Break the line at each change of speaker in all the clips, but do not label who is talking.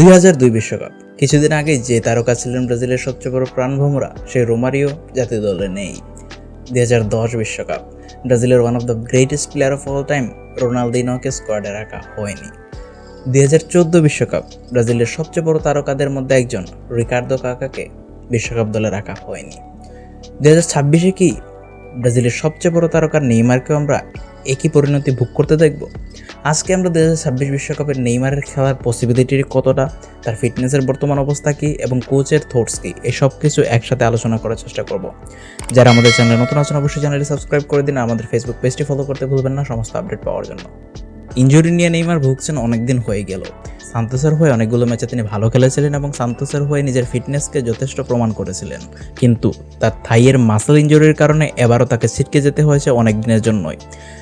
দুই হাজার দুই বিশ্বকাপ। কিছুদিন আগে যে তারকা ছিলেন ব্রাজিলের সবচেয়ে বড় প্রাণভোমরা, সেই রোমারিও জাতীয় দলে নেই। দুই হাজার দশ বিশ্বকাপ। ব্রাজিলের one of the greatest player of all time রোনালদিনোকে স্কোয়াডে রাখা হয়নি। দুই হাজার চোদ্দ বিশ্বকাপ। ব্রাজিলের সবচেয়ে বড় তারকাদের মধ্যে একজন, রিকার্দো কাকাকে বিশ্বকাপ দলে রাখা হয়নি। দুই হাজার ছাব্বিশে কি ব্রাজিলের সবচেয়ে বড় তারকা নেইমারকেও আমরা একই পরিণতি ভোগ করতে দেখব। আজকে আমরা দু হাজার ছাব্বিশ বিশ্বকাপের নেইমারের খেলার পসিবিলিটির কতটা, তার ফিটনেসের বর্তমান অবস্থা কী এবং কোচের থোটস কী এসব কিছু একসাথে আলোচনা করার চেষ্টা করব। যারা আমাদের চ্যানেলে নতুন আছেন, অবশ্যই চ্যানেলটি সাবস্ক্রাইব করে দিন। আমাদের ফেসবুক পেজটি ফলো করতে ভুলবেন না। সমস্ত আপডেট পাওয়ার জন্য। ইঞ্জুরি নিয়ে নেইমার ভুগছেন অনেকদিন হয়ে গেল। সান্তোসের হয়ে অনেকগুলো ম্যাচে তিনি ভালো খেলেছিলেন এবং সান্তোসের হয়ে নিজের ফিটনেসকে যথেষ্ট প্রমাণ করেছিলেন। কিন্তু তার থাইয়ের মাসেল ইঞ্জুরির কারণে এবারও তাকে ছিটকে যেতে হয়েছে অনেক দিনের জন্যই।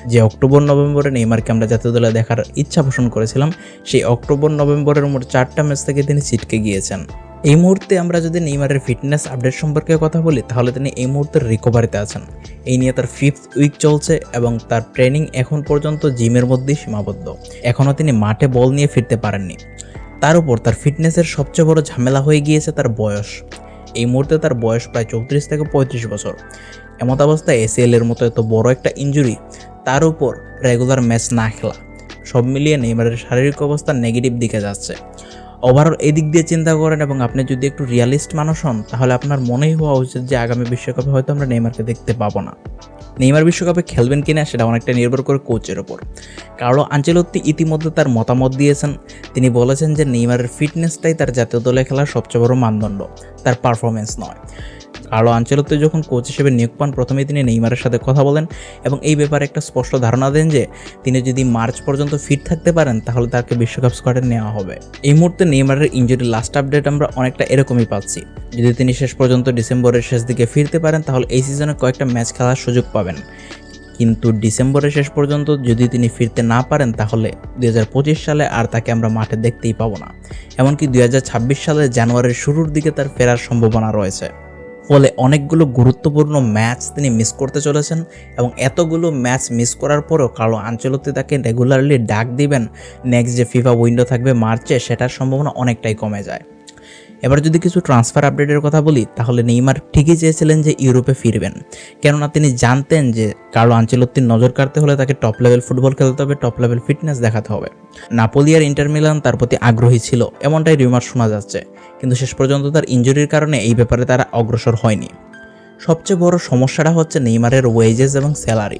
যে অক্টোবর, নভেম্বরে নেইমারকে আমরা জাতীয় দলে দেখার ইচ্ছা পোষণ করেছিলাম, সেই অক্টোবর, নভেম্বরের মোট চারটা ম্যাচ থেকে তিনি ছিটকে গিয়েছেন। এই মুহূর্তে আমরা যদি নেইমারের ফিটনেস আপডেট সম্পর্কে কথা বলি, তাহলে তিনি এই মুহূর্তে রিকভারিতে আছেন। এই নিয়ে তার ফিফথ উইক চলছে এবং তার ট্রেনিং এখন পর্যন্ত জিমের মধ্যেই সীমাবদ্ধ। এখনও তিনি মাঠে বল নিয়ে ফিরতে পারেননি। তার উপর তার ফিটনেসের সবচেয়ে বড় ঝামেলা হয়ে গিয়েছে তার বয়স। এই মুহূর্তে তার বয়স প্রায় চৌত্রিশ থেকে পঁয়ত্রিশ বছর। এমত অবস্থায় এসিএল এর মতো এত বড় একটা ইঞ্জুরি তার উপর রেগুলার ম্যাচ না খেলা। সব মিলিয়ে নেইমারের শারীরিক অবস্থা নেগেটিভ দিকে যাচ্ছে। ওভারঅল এই দিক দিয়ে চিন্তা করেন এবং আপনি যদি একটু রিয়ালিস্ট মানুষ হন, তাহলে আপনার মনেই হওয়া উচিত যে আগামী বিশ্বকাপে হয়তো আমরা নেইমারকে দেখতে পাবো না। নেইমার বিশ্বকাপে খেলবেন কিনা সেটা অনেকটা নির্ভর করে কোচের ওপর কার্লো আঞ্চেলত্তি ইতিমধ্যে তার মতামত দিয়েছেন। তিনি বলেছেন যে নেইমারের ফিটনেসটাই তার জাতীয় দলে খেলার সবচেয়ে বড় মানদণ্ড, তার পারফরমেন্স নয়। কার্লো আঞ্চেলত্তি যখন কোচ হিসেবে নিয়োগ পান, প্রথমেই তিনি নেইমারের সাথে কথা বলেন এবং এই ব্যাপারে একটা স্পষ্ট ধারণা দেন যে তিনি যদি মার্চ পর্যন্ত ফিট থাকতে পারেন, তাহলে তাকে বিশ্বকাপ স্কোয়াডে নেওয়া হবে। এই মুহূর্তে নেইমারের ইঞ্জুরির লাস্ট আপডেট আমরা অনেকটা এরকমই পাচ্ছি। যদি তিনি শেষ পর্যন্ত ডিসেম্বরের শেষ দিকে ফিরতে পারেন, তাহলে এই সিজনে কয়েকটা ম্যাচ খেলার সুযোগ পাবেন। কিন্তু ডিসেম্বরের শেষ পর্যন্ত যদি তিনি ফিরতে না পারেন, তাহলে দু হাজার পঁচিশ সালে আর তাকে আমরা মাঠে দেখতেই পাবো না। এমনকি দু হাজার ছাব্বিশ সালের জানুয়ারির শুরুর দিকে তার ফেরার সম্ভাবনা রয়েছে। ফলে অনেকগুলো গুরুত্বপূর্ণ ম্যাচ তিনি মিস করতে চলেছেন এবং এতগুলো ম্যাচ মিস করার পরেও কারও আঞ্চলতে তাকে রেগুলারলি ডাক দিবেন। নেক্সট যে ফিফা উইন্ডো থাকবে মার্চে, সেটার সম্ভাবনা অনেকটাই কমে যায়। এবার যদি কিছু ট্রান্সফার আপডেটের কথা বলি, তাহলে নেইমার ঠিকই চেয়েছিলেন যে ইউরোপে ফিরবেন। কেননা তিনি জানতেন যে কার্লো আঞ্চলত্তির নজর কাড়তে হলে তাকে টপ লেভেল ফুটবল খেলতে হবে টপ লেভেল ফিটনেস দেখাতে হবে। নাপোলি আর ইন্টার মিলান তার প্রতি আগ্রহী ছিল, এমনটাই রিউমার শোনা যাচ্ছে। কিন্তু শেষ পর্যন্ত তার ইঞ্জুরির কারণে এই ব্যাপারে তারা অগ্রসর হয়নি। সবচেয়ে বড় সমস্যাটা হচ্ছে নেইমারের ওয়েজেস এবং স্যালারি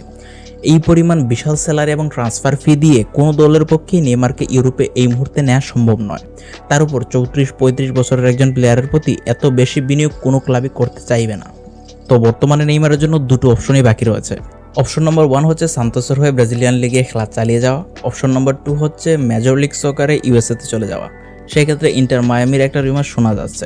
এই পরিমাণ বিশাল স্যালারি এবং ট্রান্সফার ফি দিয়ে কোনো দলের পক্ষেই নেইমারকে ইউরোপে এই মুহূর্তে নেওয়া সম্ভব নয়। তার উপর চৌত্রিশ, পঁয়ত্রিশ বছরের একজন প্লেয়ারের প্রতি এত বেশি বিনিয়োগ কোনো ক্লাবই করতে চাইবে না। তো বর্তমানে নেইমারের জন্য দুটো অপশনই বাকি রয়েছে। অপশন নম্বর ওয়ান হচ্ছে সান্তোসের হয়ে ব্রাজিলিয়ান লিগে খেলা চালিয়ে যাওয়া। অপশন নম্বর টু হচ্ছে মেজর লিগ সকারে ইউএসএতে চলে যাওয়া। সেক্ষেত্রে ইন্টার মায়ামির একটা রিমার শোনা যাচ্ছে।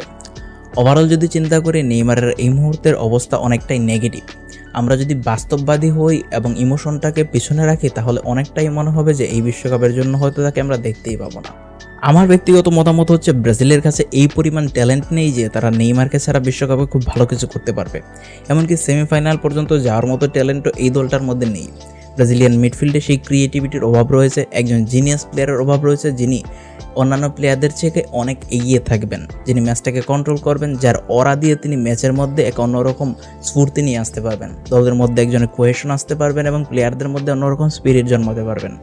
ওভারঅল যদি চিন্তা করি, নেইমারের এই মুহূর্তের অবস্থা অনেকটাই নেগেটিভ আমরা যদি বাস্তববাদী হই এবং ইমোশনটাকে পিছনে রাখি, তাহলে অনেকটাই মনে হবে যে এই বিশ্বকাপের জন্য হয়তো তাকে আমরা দেখতেই পাবো না। আমার ব্যক্তিগত মতামত হচ্ছে ব্রাজিলের কাছে এই পরিমাণ ট্যালেন্ট নেই যে তারা নেইমারকে ছাড়া বিশ্বকাপে খুব ভালো কিছু করতে পারবে। এমনকি সেমিফাইনাল পর্যন্ত যাওয়ার মতো ট্যালেন্টও এই দলটার মধ্যে নেই। ব্রাজিলিয়ান মিডফিল্ডে সেই ক্রিয়েটিভিটির অভাব রয়েছে, একজন জিনিয়াস প্লেয়ারের অভাব রয়েছে যিনি অন্যান্য প্লেয়ারদের থেকে অনেক এগিয়ে থাকবেন, যিনি ম্যাচটাকে কন্ট্রোল করবেন, যার অরা দিয়ে তিনি ম্যাচের মধ্যে এক অন্যরকম স্ফূর্তি নিয়ে আসতে পারবেন। দলের মধ্যে একজনের কোয়েশন আসতে পারবেন এবং প্লেয়ারদের মধ্যে অন্যরকম স্পিরিট জন্মাতে পারবেন।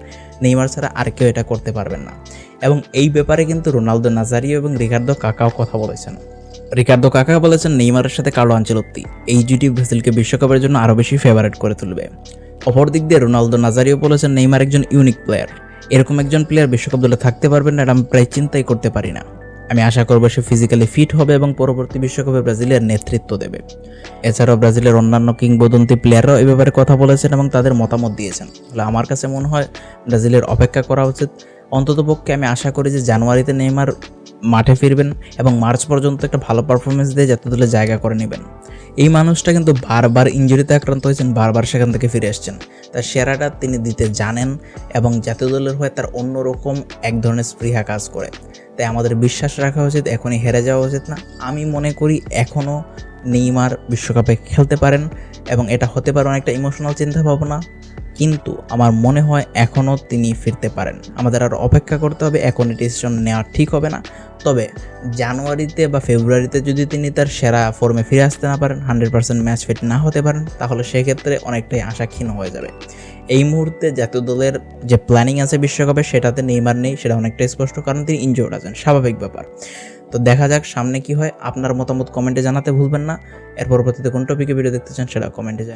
নেইমার ছাড়া আর কেউ এটা করতে পারবেন না। এবং এই ব্যাপারে কিন্তু রোনালদো নাজারিও এবং রিকার্দো কাকাও কথা বলেছেন। রিকার্দো কাকা বলেছেন, নেইমারের সাথে কার্লো আঞ্চলত্তি এই জুটি ব্রাজিলকে বিশ্বকাপের জন্য আরও বেশি ফেভারেট করে তুলবে। অপর দিক দিয়ে রোনালদো নাজারিও বলেছেন, নেইমার একজন ইউনিক প্লেয়ার এরকম একজন প্লেয়ার বিশ্বকাপ দলে থাকতে পারবেন না আমি প্রায় চিন্তাই করতে পারি না। আমি আশা করব সে ফিজিক্যালি ফিট হবে এবং পরবর্তী বিশ্বকাপে ব্রাজিলের নেতৃত্ব দেবে। এছাড়াও ব্রাজিলের অন্যান্য কিংবদন্তি প্লেয়াররাও এ ব্যাপারে কথা বলেছেন এবং তাদের মতামত দিয়েছেন। তাহলে আমার কাছে মনে হয় ব্রাজিলের অপেক্ষা করা উচিত অন্ততপক্ষে আমি আশা করি যে জানুয়ারিতে নেইমার মাঠে ফিরবেন এবং মার্চ পর্যন্ত একটা ভালো পারফরমেন্স দিয়ে যাতে দলে জায়গা করে নেবেন। এই মানুষটা কিন্তু বারবার ইঞ্জুরিতে আক্রান্ত হয়েছেন, বারবার সেখান থেকে ফিরে এসছেন তার সেরাটা তিনি দিতে জানেন এবং জাতীয় দলের হয়ে তার অন্যরকম এক ধরনের স্পৃহা কাজ করে। তাই আমাদের বিশ্বাস রাখা উচিত, এখনই হেরে যাওয়া উচিত না। আমি মনে করি এখনও নেইমার বিশ্বকাপে খেলতে পারেন এবং এটা হতে পারে অনেকটা ইমোশনাল চিন্তা ভাবনা কিন্তু আমার মনে হয় এখনও তিনি ফিরতে পারেন। আমাদের আর অপেক্ষা করতে হবে, এখনই ডিসিশন নেওয়া ঠিক হবে না। তবে জানুয়ারিতে বা ফেব্রুয়ারিতে যদি তিনি তার সেরা ফর্মে ফিরে আসতে না পারেন হান্ড্রেড পার্সেন্ট ম্যাচ ফিট না হতে পারেন, তাহলে সেক্ষেত্রে অনেকটাই আশাক্ষীণ হয়ে যাবে। এই মুহূর্তে জাতীয় দলের যে প্ল্যানিং আছে বিশ্বকাপে, সেটাতে নেইমার নেই, সেটা অনেকটাই স্পষ্ট, কারণ তিনি ইনজোর্ড আছেন। স্বাভাবিক ব্যাপার। তো দেখা যাক সামনে কি হয়। আপনার মতামত কমেন্টে জানাতে ভুলবেন না। এর পরবর্তীতে কোন টপিকে ভিডিও দেখতে চান, সেটা কমেন্টে